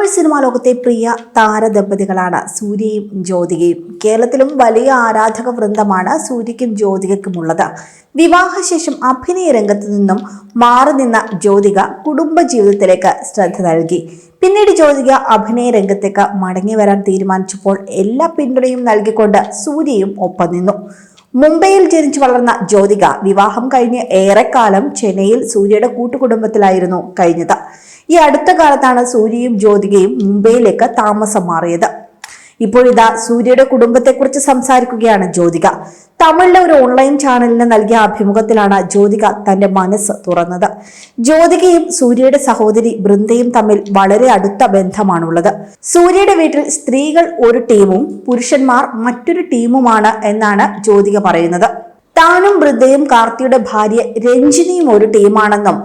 Tamil cinema ലോകത്തെ പ്രിയ താരദമ്പതികളാണ് സൂര്യയും ജ്യോതികയും. കേരളത്തിലും വലിയ ആരാധക വൃന്ദമാണ് സൂര്യയ്ക്കും ജ്യോതികയ്ക്കുമുള്ളത്. വിവാഹശേഷം അഭിനയ രംഗത്ത് നിന്നും മാറി നിന്ന ജ്യോതിക കുടുംബ ജീവിതത്തിലേക്ക് ശ്രദ്ധ നൽകി. പിന്നീട് ജ്യോതിക അഭിനയ രംഗത്തേക്ക് മടങ്ങി വരാൻ തീരുമാനിച്ചപ്പോൾ എല്ലാ പിന്തുണയും നൽകിക്കൊണ്ട് സൂര്യയും ഒപ്പം നിന്നു. മുംബൈയിൽ ജനിച്ചു വളർന്ന ജ്യോതിക വിവാഹം കഴിഞ്ഞ് ഏറെക്കാലം ചെന്നൈയിൽ സൂര്യയുടെ കൂട്ടുകുടുംബത്തിലായിരുന്നു കഴിഞ്ഞത്. ഈ അടുത്ത കാലത്താണ് സൂര്യയും ജ്യോതികയും മുംബൈയിലേക്ക് താമസം മാറിയത്. ഇപ്പോഴിതാ സൂര്യയുടെ കുടുംബത്തെക്കുറിച്ച് സംസാരിക്കുകയാണ് ജ്യോതിക. തമിഴിലെ ഒരു ഓൺലൈൻ ചാനലിന് നൽകിയ അഭിമുഖത്തിലാണ് ജ്യോതിക തന്റെ മനസ്സ് തുറന്നത്. ജ്യോതികയും സൂര്യയുടെ സഹോദരി ബൃന്ദയും തമ്മിൽ വളരെ അടുത്ത ബന്ധമാണുള്ളത്. സൂര്യയുടെ വീട്ടിൽ സ്ത്രീകൾ ഒരു ടീമും പുരുഷന്മാർ മറ്റൊരു ടീമുമാണ് എന്നാണ് ജ്യോതിക പറയുന്നത്. താനും ബൃന്ദയും കാർത്തിയുടെ ഭാര്യ രഞ്ജിനിയും ഒരു ടീമാണെന്നും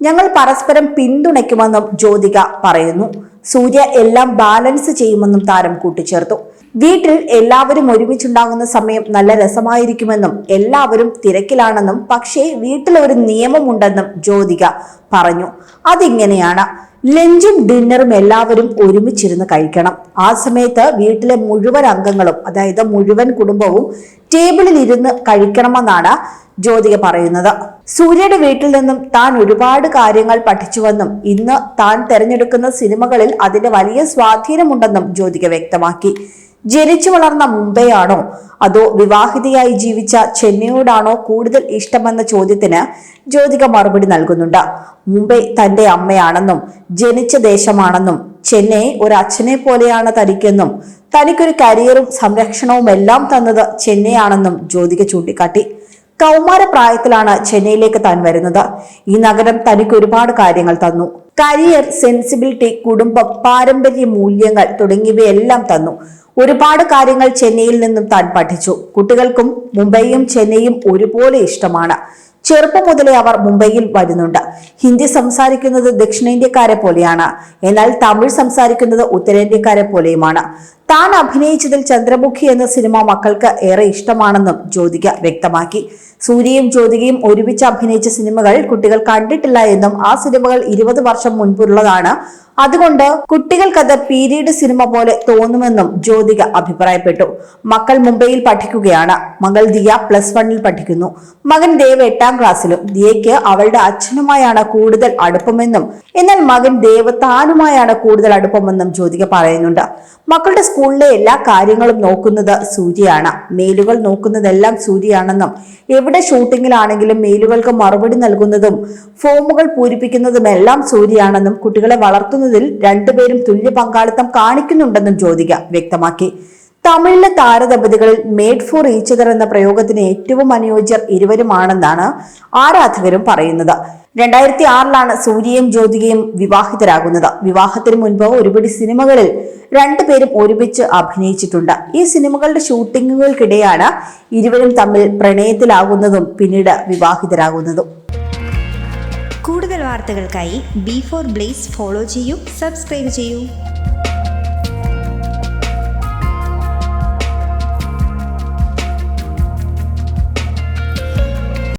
ഞങ്ങൾ പരസ്പരം പിന്തുണയ്ക്കുമെന്നും ജ്യോതിക പറയുന്നു. സൂര്യ എല്ലാം ബാലൻസ് ചെയ്യുമെന്നും താരം കൂട്ടിച്ചേർത്തു. വീട്ടിൽ എല്ലാവരും ഒരുമിച്ചുണ്ടാകുന്ന സമയം നല്ല രസമായിരിക്കുമെന്നും എല്ലാവരും തിരക്കിലാണെന്നും പക്ഷേ വീട്ടിൽ ഒരു നിയമമുണ്ടെന്നും ജ്യോതിക പറഞ്ഞു. അതിങ്ങനെയാണ്. ലഞ്ചും ഡിന്നറും എല്ലാവരും ഒരുമിച്ചിരുന്ന് കഴിക്കണം. ആ സമയത്ത് വീട്ടിലെ മുഴുവൻ അംഗങ്ങളും അതായത് മുഴുവൻ കുടുംബവും ടേബിളിൽ ഇരുന്ന് കഴിക്കണമെന്നാണ് ജ്യോതിക പറയുന്നത്. സൂര്യയുടെ വീട്ടിൽ നിന്നും താൻ ഒരുപാട് കാര്യങ്ങൾ പഠിച്ചുവെന്നും ഇന്ന് താൻ തിരഞ്ഞെടുക്കുന്ന സിനിമകളിൽ അതിന്റെ വലിയ സ്വാധീനമുണ്ടെന്നും ജ്യോതിക വ്യക്തമാക്കി. ജനിച്ചു വളർന്ന മുംബൈയാണോ? അതോ വിവാഹിതയായി ജീവിച്ച ചെന്നൈയോടാണോ കൂടുതൽ ഇഷ്ടമെന്ന ചോദ്യത്തിന് ജ്യോതിക മറുപടി നൽകുന്നുണ്ട്. മുംബൈ തന്റെ അമ്മയാണെന്നും ജനിച്ച ദേശമാണെന്നും ചെന്നൈ ഒരു അച്ഛനെ പോലെയാണ് തനിക്കെന്നും തനിക്കൊരു കരിയറും സംരക്ഷണവും എല്ലാം തന്നത് ചെന്നൈയാണെന്നും ജ്യോതിക ചൂണ്ടിക്കാട്ടി. കൗമാര പ്രായത്തിലാണ് ചെന്നൈയിലേക്ക് താൻ വരുന്നത്. ഈ നഗരം തനിക്ക് ഒരുപാട് കാര്യങ്ങൾ തന്നു. കരിയർ സെൻസിബിലിറ്റി കുടുംബം പാരമ്പര്യ മൂല്യങ്ങൾ തുടങ്ങിയവയെല്ലാം തന്നു. ഒരുപാട് കാര്യങ്ങൾ ചെന്നൈയിൽ നിന്നും താൻ പഠിച്ചു. കുട്ടികൾക്കും മുംബൈയും ചെന്നൈയും ഒരുപോലെ ഇഷ്ടമാണ്. ചെറുപ്പം മുതലേ അവർ മുംബൈയിൽ വരുന്നുണ്ട്. ഹിന്ദി സംസാരിക്കുന്നത് ദക്ഷിണേന്ത്യക്കാരെ പോലെയാണ്. എന്നാൽ തമിഴ് സംസാരിക്കുന്നത് ഉത്തരേന്ത്യക്കാരെ പോലെയുമാണ്. താൻ അഭിനയിച്ചതിൽ ചന്ദ്രമുഖി എന്ന സിനിമ മക്കൾക്ക് ഏറെ ഇഷ്ടമാണെന്നും ജ്യോതിക വ്യക്തമാക്കി. സൂര്യയും ജ്യോതികയും ഒരുമിച്ച് അഭിനയിച്ച സിനിമകൾ കുട്ടികൾ കണ്ടിട്ടില്ല എന്നും ആ സിനിമകൾ ഇരുപത് വർഷം മുൻപുള്ളതാണ്. അതുകൊണ്ട് കുട്ടികൾക്കത് പീരീഡ് സിനിമ പോലെ തോന്നുമെന്നും ജ്യോതിക അഭിപ്രായപ്പെട്ടു. മക്കൾ മുംബൈയിൽ പഠിക്കുകയാണ്. മകൾ ദിയ പ്ലസ് വണ്ണിൽ പഠിക്കുന്നു. മകൻ ദേവ് എട്ടാം ക്ലാസ്സിലും. ദിയയ്ക്ക് അവളുടെ അച്ഛനുമായാണ് കൂടുതൽ അടുപ്പമെന്നും എന്നാൽ മകൻ ദേവ് താനുമായാണ് കൂടുതൽ അടുപ്പമെന്നും ജ്യോതിക പറയുന്നുണ്ട്. മക്കളുടെ സ്കൂളിലെ എല്ലാ കാര്യങ്ങളും നോക്കുന്നത് സൂര്യയാണ്. മെയിലുകൾ നോക്കുന്നതെല്ലാം സൂര്യയാണെന്നും എവിടെ ഷൂട്ടിങ്ങിലാണെങ്കിലും മെയിലുകൾക്ക് മറുപടി നൽകുന്നതും ഫോമുകൾ പൂരിപ്പിക്കുന്നതുമെല്ലാം സൂര്യയാണെന്നും കുട്ടികളെ വളർത്തുന്നതിൽ രണ്ടുപേരും തുല്യ പങ്കാളിത്തം കാണിക്കുന്നുണ്ടെന്നും ജ്യോതിക വ്യക്തമാക്കി. തമിഴിലെ താരദമ്പതികളിൽ മേഡ് ഫോർ ഈച്ചതർ എന്ന പ്രയോഗത്തിന് ഏറ്റവും അനുയോജ്യർ ഇരുവരുമാണെന്നാണ് ആരാധകരും പറയുന്നത്. രണ്ടായിരത്തി ആറിലാണ് സൂര്യയും ജ്യോതികയും വിവാഹിതരാകുന്നത്. വിവാഹത്തിന് മുൻപ് ഒരുപിടി സിനിമകളിൽ രണ്ടുപേരും ഒരുമിച്ച് അഭിനയിച്ചിട്ടുണ്ട്. ഈ സിനിമകളുടെ ഷൂട്ടിങ്ങുകൾക്കിടെയാണ് ഇരുവരും തമ്മിൽ പ്രണയത്തിലാകുന്നതും പിന്നീട് വിവാഹിതരാകുന്നതും. കൂടുതൽ വാർത്തകൾക്കായി ബി ഫോർ ബ്ലേസ് ഫോളോ ചെയ്യൂ സബ്സ്ക്രൈബ് ചെയ്യൂ.